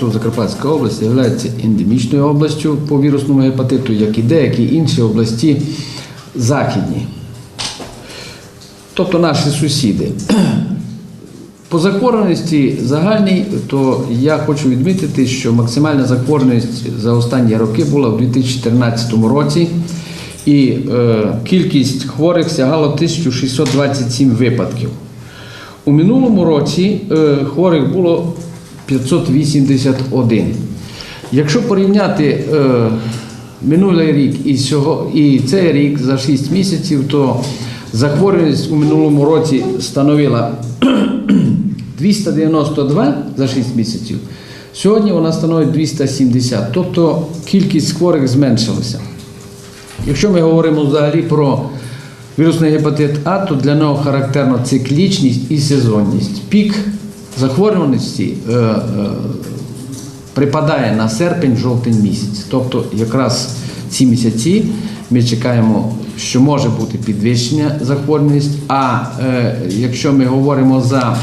що Закарпатська область є ендемічною областю по вірусному гепатиту, як і деякі інші області західні. Тобто наші сусіди. По захворюваності загальній, то я хочу відмітити, що максимальна захворюваність за останні роки була в 2014 році, і е, кількість хворих сягала 1627 випадків. У минулому році е, хворих було 581. Якщо порівняти е, минулий рік і, сього, і цей рік за 6 місяців, то захворюваність у минулому році становила 292 за 6 місяців. Сьогодні вона становить 270, тобто кількість хворих зменшилася. Якщо ми говоримо взагалі про вірусний гепатит А, то для нього характерна циклічність і сезонність. Пік захворюваності е, е, припадає на серпень-жовтень місяць. Тобто якраз ці місяці ми чекаємо, що може бути підвищення захворюваності. А е, якщо ми говоримо за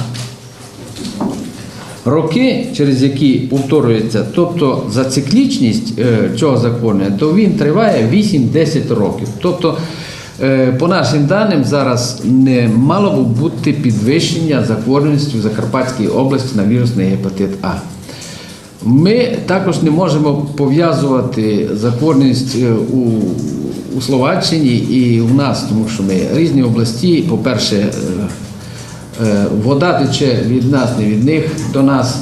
роки, через які повторюється, тобто за циклічність е, цього захворювання, то він триває 8-10 років. Тобто, по нашим даним, зараз не мало б бути підвищення захворюваності в Закарпатській області на вірусний гепатит А. Ми також не можемо пов'язувати захворюваність е, у, у Словаччині і у нас, тому що ми різні області, по-перше, е, Е, Вода тече від нас, не від них до нас.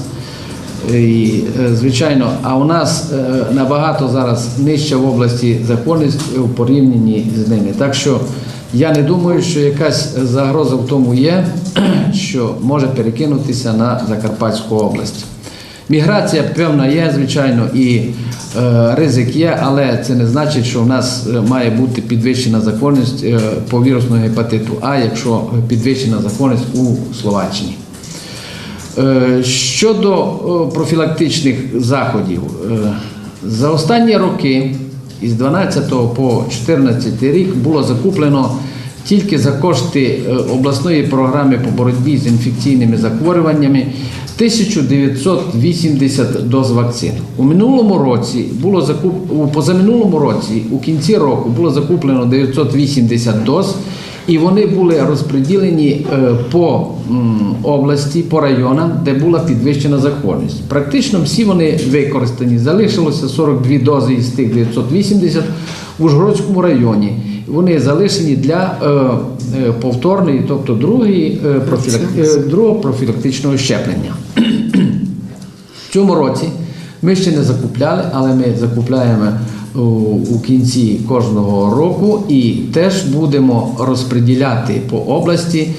І, е, звичайно, а у нас е, набагато зараз нижча в області захворюваність у порівнянні з ними. Так що я не думаю, що якась загроза в тому є, що може перекинутися на Закарпатську область. Міграція певна є, звичайно, і е, ризик є, але це не значить, що в нас е, має бути підвищена захворюваність е, по вірусному гепатиту А, якщо підвищена захворюваність у Словаччині. Е, Щодо е, профілактичних заходів, е, за останні роки, із 12 по 14 рік, було закуплено тільки за кошти обласної програми по боротьбі з інфекційними захворюваннями 1980 доз вакцин. У минулому році було закуп... позаминулому році, у кінці року, було закуплено 980 доз. І вони були розподілені е, по області, по районам, де була підвищена захворюваність. Практично всі вони використані. Залишилося 42 дози із тих 980 в Ужгородському районі. Вони залишені для е, е, повторної, тобто другої, другого профілактичного щеплення. В цьому році ми ще не закупляли, але ми закупляємо у, кінці кожного року і теж будемо розподіляти по області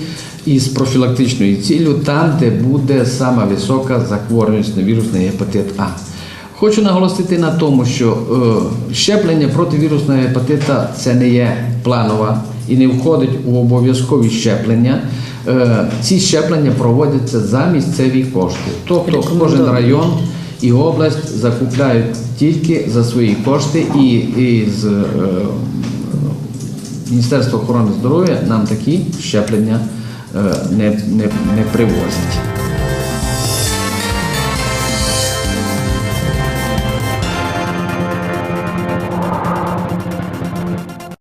із профілактичною ціллю там, де буде сама висока захворюваність на вірусний гепатит А. Хочу наголосити на тому, що е, щеплення проти вірусного гепатита це не є планова і не входить у обов'язкові щеплення. Е, ці щеплення проводяться за місцеві кошти. Тобто кожен район і область закупляють тільки за свої кошти, і, і з е, Міністерства охорони здоров'я нам такі щеплення е, не, не, не привозять.